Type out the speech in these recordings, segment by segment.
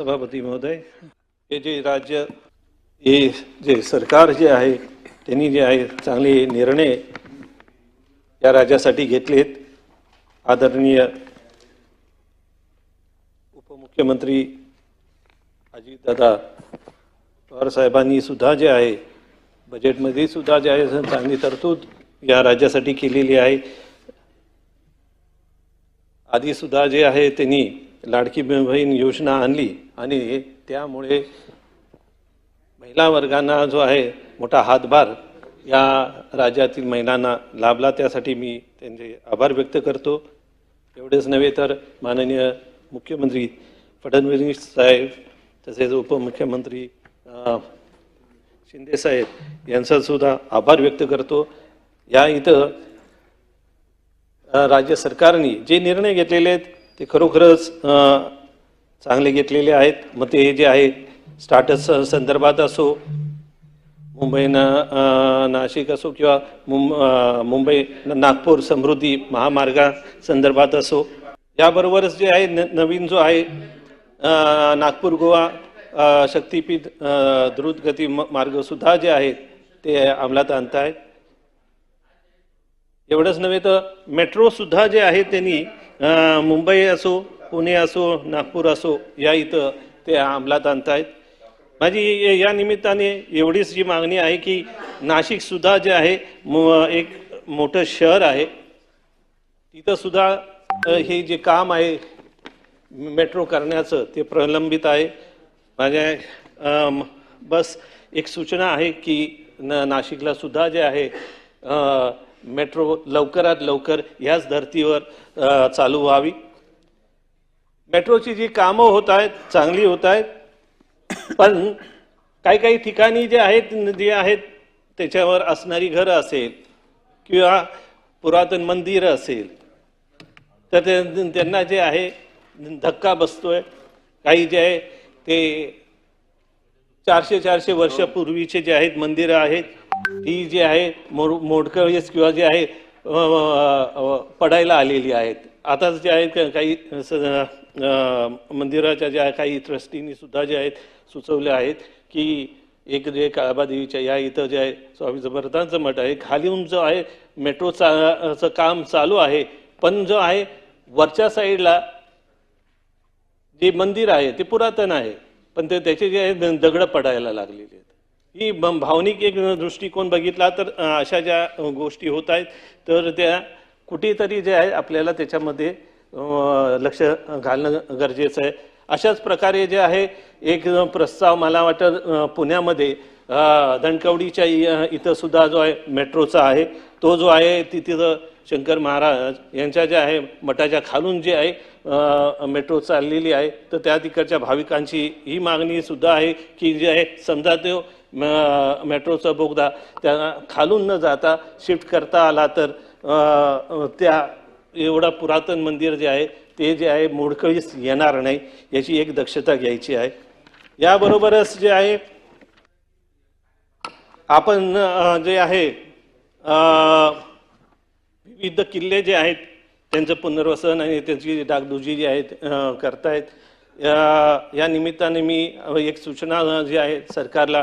सभापती महोदय हे जे राज्य हे जे सरकार जे आहे त्यांनी जे आहे चांगले निर्णय या राज्यासाठी घेतलेत. आदरणीय उपमुख्यमंत्री अजितदादा पवार साहेबांनी सुद्धा जे आहे बजेटमध्ये सुद्धा जे आहे चांगली तरतूद या राज्यासाठी केलेली आहे. आधी सुद्धा जे आहे त्यांनी लाडकी बहीण योजना आणली आणि त्यामुळे महिला वर्गांना जो आहे मोठा हातभार या राज्यातील महिलांना लाभला. त्यासाठी मी त्यांचे आभार व्यक्त करतो. एवढेच नव्हे तर माननीय मुख्यमंत्री फडणवीस साहेब तसेच उपमुख्यमंत्री शिंदेसाहेब शिंदे साहेब यांचा सुद्धा आभार व्यक्त करतो. या इथं राज्य सरकारने जे निर्णय घेतलेले आहेत ते खरोखरच चांगले घेतलेले आहेत. मग ते जे आहे स्टार्टस संदर्भात असो मुंबई न नाशिक असो किंवा मुंबई नागपूर समृद्धी महामार्गा संदर्भात असो याबरोबरच जे आहे न नवीन जो आहे नागपूर गोवा शक्तीपीठ द्रुतगती मार्गसुद्धा जे आहेत ते अंमलात आणत आहेत एवढंच नव्हे तर मेट्रोसुद्धा जे आहे त्यांनी मुंबई असो पुणे असो नागपूर असो या इथं ते अंमलात आणतायत. माझी या निमित्ताने एवढीच जी मागणी आहे की नाशिकसुद्धा जे आहे एक मोठं शहर आहे. तिथंसुद्धा हे जे काम आहे मेट्रो करण्याचं ते प्रलंबित आहे. माझ्या बस एक सूचना आहे की न नाशिकला सुद्धा जे आहे मेट्रो लवकरात लवकर ह्याच धर्तीवर चालू व्हावी. मेट्रोची जी कामं होत आहेत चांगली होत आहेत पण काही काही ठिकाणी जे आहेत जे आहेत त्याच्यावर असणारी घरं असेल किंवा पुरातन मंदिरं असेल तर ते त्यांना जे आहे धक्का बसतोय. काही जे आहे ते चारशे चारशे वर्षापूर्वीचे जे आहेत मंदिरं आहेत ही जी आहे मोड मोडकळीस किंवा जे आहे पडायला आलेली आहेत. आता जे आहेत काही मंदिराच्या ज्या काही ट्रस्टींनी सुद्धा जे आहेत सुचवले आहेत की एक जे काळबादेवीच्या या इथं जे आहे स्वामी समर्थांचं मठ आहे. खालीहून जो आहे मेट्रो चा काम चालू आहे. पण जो आहे वरच्या साईडला जे मंदिर आहे ते पुरातन आहे. पण ते त्याचे जे आहे दगडं पडायला लागलेले आहेत. ही भावनिक एक दृष्टिकोन बघितला तर अशा ज्या गोष्टी होत आहेत तर त्या कुठेतरी जे आहे आपल्याला त्याच्यामध्ये लक्ष घालणं गरजेचं आहे. अशाच प्रकारे जे आहे एक प्रस्ताव मला वाटतं पुण्यामध्ये दणकवडीच्या धनकवडीच्या इ- इथं सुद्धा जो आहे मेट्रोचा आहे तो जो आहे तिथं शंकर महाराज यांच्या ज्या आहे मठाच्या खालून जे आहे मेट्रो चाललेली आहे तर त्या तिकडच्या भाविकांची ही मागणी सुद्धा आहे की जे आहे समजा तो मेट्रोचा बोगदा त्या खालून न जाता शिफ्ट करता आला तर त्या एवढा पुरातन मंदिर जे आहे ते जे आहे मोडकळीस येणार नाही याची एक दक्षता घ्यायची आहे. याबरोबरच जे आहे आपण जे आहे विविध किल्ले जे आहेत त्यांचं पुनर्वसन आणि त्याची डागडुजी जी आहेत करतायत. या या निमित्ताने मी एक सूचना जी आहे सरकारला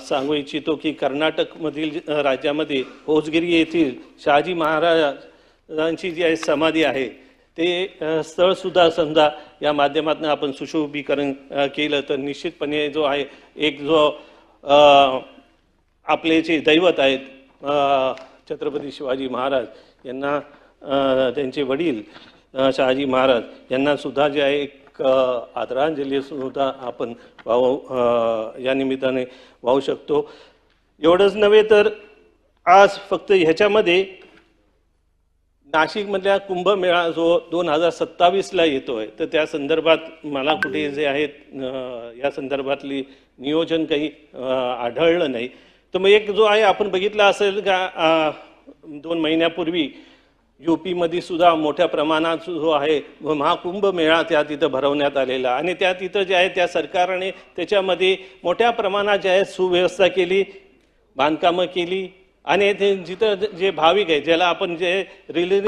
सांगू इच्छितो की कर्नाटकमधील राज्यामध्ये होजगिरी येथील शहाजी महाराजांची जी आहे समाधी आहे ते स्थळसुद्धा समजा या माध्यमातून आपण सुशोभीकरण केलं तर निश्चितपणे जो आहे एक जो आपले जे दैवत आहेत छत्रपती शिवाजी महाराज यांना त्यांचे वडील शहाजी महाराज यांना सुद्धा जे आहे एक आदरांजली सुद्धा आपण वाहू या निमित्ताने वाहू शकतो. एवढंच नव्हे तर आज फक्त ह्याच्यामध्ये नाशिकमधल्या कुंभमेळा जो दोन हजार सत्तावीसला येतोय तर त्या संदर्भात मला कुठे जे आहेत या संदर्भातली नियोजन काही आढळलं नाही. तर मग एक जो आहे आपण बघितला असेल का दोन महिन्यापूर्वी यूपीमध्ये सुद्धा मोठ्या प्रमाणात जो आहे महाकुंभ मेळा त्या तिथं भरवण्यात आलेला. आणि त्या तिथं जे आहे त्या सरकारने त्याच्यामध्ये मोठ्या प्रमाणात जे आहे सुव्यवस्था केली बांधकामं केली आणि ते जिथं जे भाविक आहे ज्याला आपण जे रिलि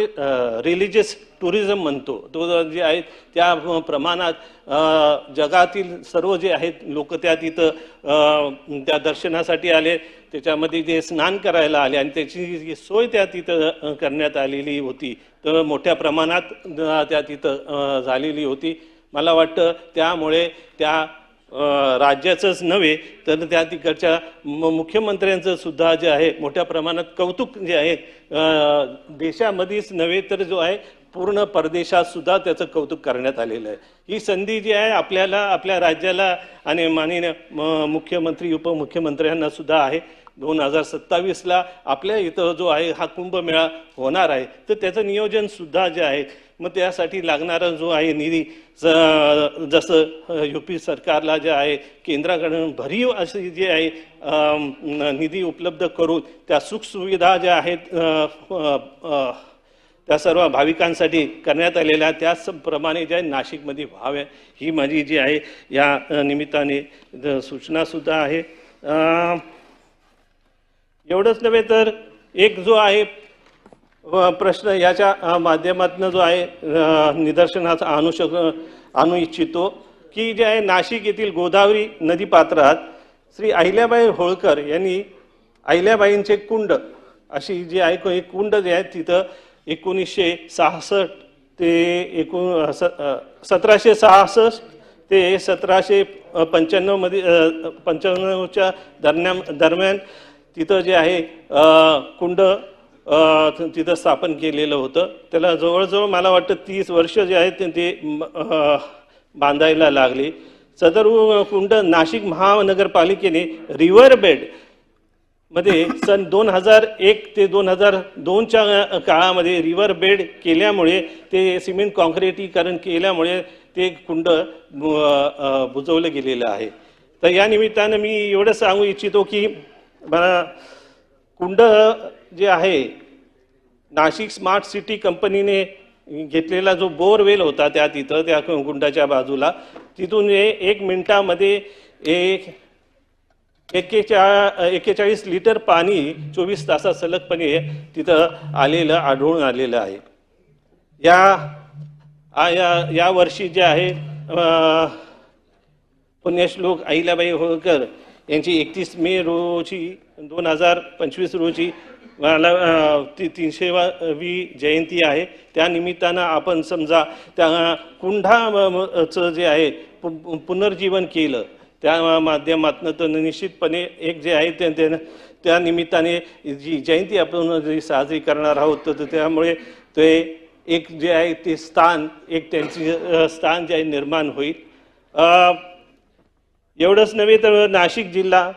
रिलिजियस टुरिझम म्हणतो तो जे आहे त्या प्रमाणात जगातील सर्व जे आहेत लोक त्या तिथं त्या दर्शनासाठी आले त्याच्यामध्ये ते स्नान करायला आले आणि त्याची जी सोय त्या तिथं करण्यात आलेली होती तर मोठ्या प्रमाणात त्या तिथं झालेली होती. मला वाटतं त्यामुळे त्या राज्याचंच नव्हे तर त्या तिकडच्या म- मुख्यमंत्र्यांचं सुद्धा जे आहे मोठ्या प्रमाणात कौतुक जे आहे देशामध्येच नव्हे तर जो आहे पूर्ण परदेशात सुद्धा त्याचं कौतुक करण्यात आलेलं आहे. ही संधी जी आहे आपल्याला आपल्या राज्याला आणि माननीय म- मुख्यमंत्री उपमुख्यमंत्र्यांना सुद्धा आहे. दोन हजार सत्तावीसला आपल्या इथं जो आहे हा कुंभमेळा होणार आहे. तर त्याचं नियोजन सुद्धा जे आहे मग त्यासाठी लागणारा जो आहे निधी ज- जसं यू पी सरकारला जे आहे केंद्राकडून भरीव अशी जी आहे निधी उपलब्ध करून त्या सुखसुविधा ज्या आहेत त्या सर्व भाविकांसाठी करण्यात आलेल्या त्याचप्रमाणे जे आहे नाशिकमध्ये व्हाव्या ही माझी जी आहे या निमित्ताने ज- सूचनासुद्धा आहे. एवढंच नव्हे तर एक जो आहे प्रश्न याच्या माध्यमातून जो आहे निदर्शनाचा आणू शक आणू इच्छितो की जे आहे नाशिक येथील गोदावरी नदीपात्रात श्री अहिल्याबाई होळकर यांनी अहिल्याबाईंचे कुंड अशी जी आहे एक कुंड जे आहे तिथं एकोणीसशे सहासष्ट ते एकूण स सतराशे सहासष्ट ते सतराशे पंच्याण्णवमध्ये पंच्याण्णवच्या दरम्यान दरम्यान तिथं जे आहे कुंड तिथं स्थापन केलेलं होतं. त्याला जवळजवळ मला वाटतं तीस वर्ष जे आहेत ते- ते बांधायला लागले. सदर कुंड नाशिक महानगरपालिकेने रिव्हर बेडमध्ये सन दोन हजार एक ते दोन हजार दोनच्या काळामध्ये रिव्हर बेड केल्यामुळे ते सिमेंट कॉन्क्रिटीकरण केल्यामुळे ते कुंड बुजवलं गेलेलं आहे. तर या निमित्तानं मी एवढं सांगू इच्छितो की बरं कुंड जे आहे नाशिक स्मार्ट सिटी कंपनीने घेतलेला जो बोरवेल होता त्या तिथं त्या कुंडाच्या बाजूला तिथून हे एक मिनटामध्ये एक एकेचा एक्केचाळीस लिटर पाणी चोवीस तासात सलगपणे तिथं आलेलं आढळून आलेलं आहे. या या वर्षी जे आहे पुण्यश्लोक अहिल्याबाई होळकर यांची एकतीस मे रोजी दोन हजार पंचवीस रोजी मला अं, ती तीनशेवी जयंती आहे. त्या निमित्तानं आपण समजा त्या कुंढाचं जे आहे पु- पुनर्जीवन केलं. त्या माध्यमातून तर निश्चितपणे एक जे आहे ते त्या निमित्ताने जी जयंती आपण जी साजरी करणार आहोत तर त्यामुळे ते एक जे आहे ते स्थान एक त्यांची स्थान जे आहे निर्माण होईल. एवढंच नव्हे तर नाशिक जिल्हा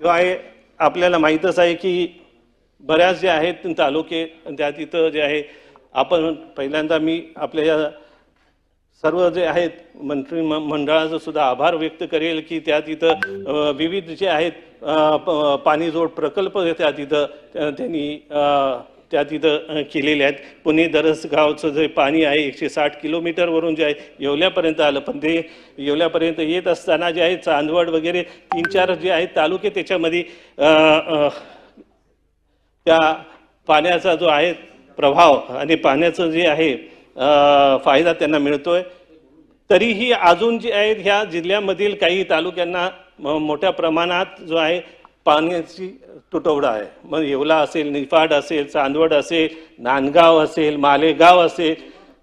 जो आहे आपल्याला माहीतच आहे की बऱ्याच जे आहेत तालुके त्या तिथं जे आहे आपण पहिल्यांदा मी आपल्या या सर्व जे आहेत मंत्री म- मंडळाचं सुद्धा आभार व्यक्त करेल की त्या तिथं विविध जे आहेत प- पाणीजोड प्रकल्प त्या तिथं त्या- त्यांनी त्या तिथं केलेल्या आहेत. पुणे दरसगावचं जे पाणी आहे एकशे साठ किलोमीटरवरून जे आहे येवल्यापर्यंत आलं. पण ते येवल्यापर्यंत येत असताना जे आहे चांदवड वगैरे तीन चार जे आहेत तालुके त्याच्यामध्ये त्या पाण्याचा जो आहे प्रभाव आणि पाण्याचं जे आहे फायदा त्यांना मिळतोय. तरीही अजून जे आहेत ह्या जिल्ह्यामधील काही तालुक्यांना मोठ्या प्रमाणात जो आहे पाण्याची तुटवडा आहे. मग येवला असेल निफाड असेल चांदवड असेल नांदगाव असेल मालेगाव असेल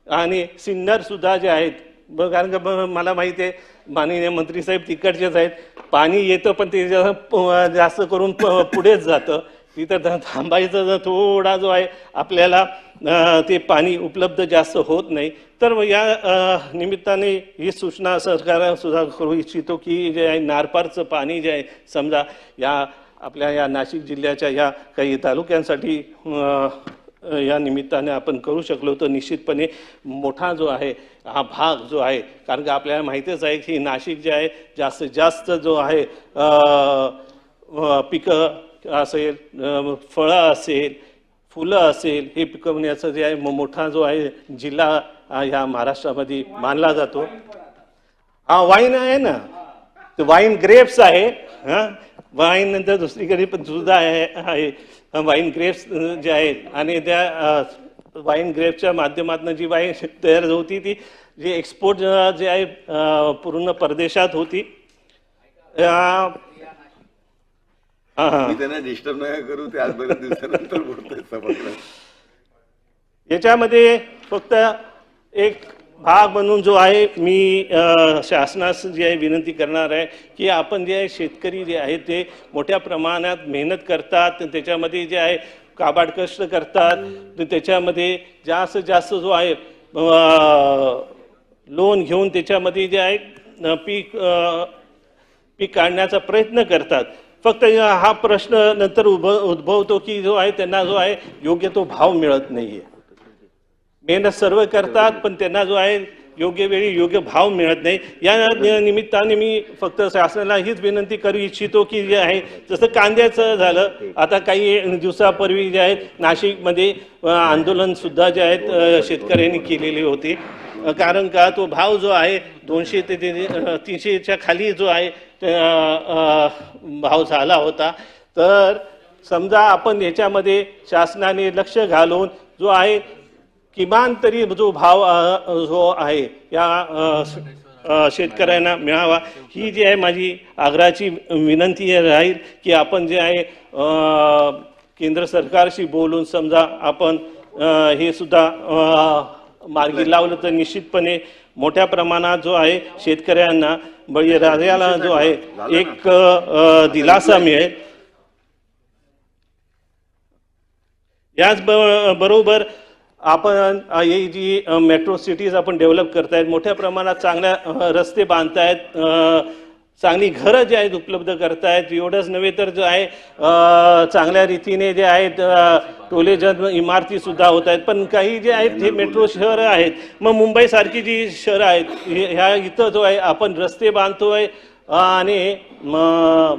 आणि सिन्नरसुद्धा जे आहेत ब- कारण का मला माहिती आहे माननीय मंत्री साहेब तिकडचेच आहेत. पाणी येतं पण ते जास्त करून प- पुढेच जातं. तिथं थांबायचं जर थोडा जो आहे आपल्याला ते पाणी उपलब्ध जास्त होत नाही तर या निमित्ताने ही सूचना सरकार सुद्धा करू इच्छितो की जे आहे नारपारचं पाणी जे आहे समजा या आपल्या या नाशिक जिल्ह्याच्या या काही तालुक्यांसाठी या निमित्ताने आपण करू शकलो तर निश्चितपणे मोठा जो आहे हा भाग जो आहे कारण का आपल्याला माहितीच आहे की नाशिक जे आहे जास्तीत जास्त जो आहे पिकं असेल फळं असेल फुलं असेल हे पिकवण्याचं जे आहे मोठा जो आहे जिल्हा ह्या महाराष्ट्रामध्ये मानला जातो. हा वाईन आहे ना? ते वाईन ग्रेप्स आहे. हां? वाईन नंतर दुसरीकडे पण सुद्धा आहे आहे. वाईन ग्रेप्स जे आहेत. आणि त्या वाईन ग्रेप्सच्या माध्यमातून जी वाईन तयार होती ती जी एक्सपोर्ट जे आहे पूर्ण परदेशात होती. मी त्यांना डिस्टर्ब नका करू ते आज बरेच दिवसानंतर बोलतोय याच्यामध्ये फक्त एक भाग म्हणून जो आहे मी शासनास जी आहे विनंती करणार आहे की आपण जे आहे शेतकरी जे आहे ते मोठ्या प्रमाणात मेहनत करतात त्याच्यामध्ये जे आहे काबाड कष्ट करतात तर त्याच्यामध्ये जास्त जास्त जो आहे लोन घेऊन त्याच्यामध्ये जे आहे पीक पीक काढण्याचा प्रयत्न करतात. फक्त हा प्रश्न नंतर उभ उद्भवतो की जो आहे त्यांना जो आहे योग्य तो भाव मिळत नाहीये. मेहनत सर्व करतात पण त्यांना जो आहे योग्य वेळी योग्य भाव मिळत नाही. या निमित्ताने मी फक्त शासनाला हीच विनंती करू इच्छितो की जे आहे जसं कांद्याचं झालं आता काही दिवसापूर्वी जे आहे नाशिकमध्ये आंदोलनसुद्धा आंदोलन सुद्धा जे आहेत शेतकऱ्यांनी केलेली होती. कारण का तो भाव जो आहे दोनशे ते तीनशेच्या खाली जो आहे भाव झाला होता. तर समजा आपण याच्यामध्ये शासनाने लक्ष घालून जो आहे किमान तरी जो भाव जो आहे या शेतकऱ्यांना मिळावा. ही जी आहे माझी आग्रहाची विनंती राहील की आपण जे आहे केंद्र सरकारशी बोलून समजा आपण हे सुद्धा मार्गी लावलं तर निश्चितपणे मोठ्या प्रमाणात जो आहे शेतकऱ्यांना म्हणजे बळीराजाला जो आहे एक दिलासा मिळेल. याच बरोबर आपण ही जी मेट्रो सिटीज आपण डेव्हलप करतायत मोठ्या प्रमाणात चांगल्या रस्ते बांधतायत चांगली घरं जे आहेत उपलब्ध करतायत एवढंच नव्हे तर जो आहे चांगल्या रीतीने जे आहेत टोले टोलेजन इमारती सुद्धा होत आहेत. पण काही जे आहेत हे मेट्रो शहरं आहेत मग मुंबईसारखी जी शहरं आहेत हे- ह्या इथं जो आहे आपण रस्ते बांधतोय आहे आणि म-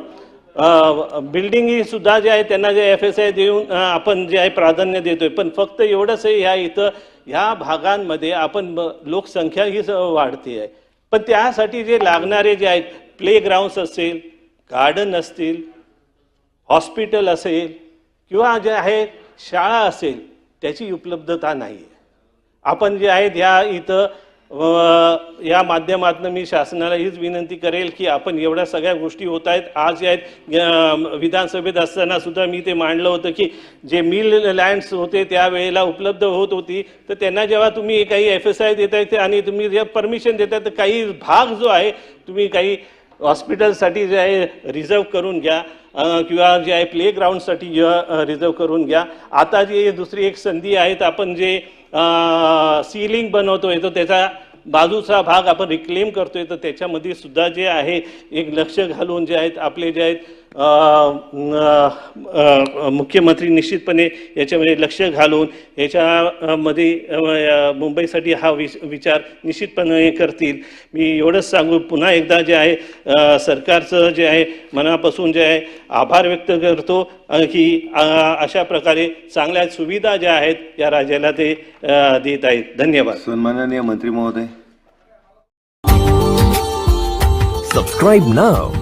बिल्डिंग सुद्धा जे आहे त्यांना जे एफ एस आय देऊन आपण जे आहे प्राधान्य देतोय. पण फक्त एवढंच आहे ह्या इथं ह्या भागांमध्ये आपण लोकसंख्या ही वाढते आहे पण त्यासाठी जे लागणारे जे आहेत प्लेग्राऊंड्स असेल गार्डन असतील हॉस्पिटल असेल किंवा जे आहे शाळा असेल त्याची उपलब्धता नाही आहे आपण जे आहेत ह्या इथं या माध्यमातून मी शासनाला हीच विनंती करेल की आपण एवढ्या सगळ्या गोष्टी होत आहेत. आज जे आहेत विधानसभेत असताना सुद्धा मी ते मांडलं होतं की जे मिल लँड्स होते त्यावेळेला उपलब्ध होत होती. तर त्यांना जेव्हा तुम्ही काही एफ एस आय देत ते आणि तुम्ही जे परमिशन देताय तर काही भाग जो आहे तुम्ही काही हॉस्पिटलसाठी जे आहे रिझर्व करून घ्या किंवा जे आहे प्लेग्राऊंडसाठी ग्राउंडसाठी रिझर्व करून घ्या. आता जी दुसरी एक संधी आहे तर आपण जे सीलिंग बनवतोय तर त्याचा बाजूचा भाग आपण रिक्लेम करतोय तर त्याच्यामध्ये सुद्धा जे आहे एक लक्ष घालून जे आहेत आपले जे आहेत मुख्यमंत्री निश्चितपणे याच्यामध्ये लक्ष घालून याच्यामध्ये मुंबईसाठी हा विच विचार निश्चितपणे करतील. मी एवढंच सांगू पुन्हा एकदा जे आहे सरकारचं जे आहे मनापासून जे आहे आभार व्यक्त करतो. की अशा प्रकारे चांगल्या सुविधा ज्या आहेत या राज्याला ते देत आहेत. धन्यवाद. सन्माननीय मंत्री महोदय. Subscribe now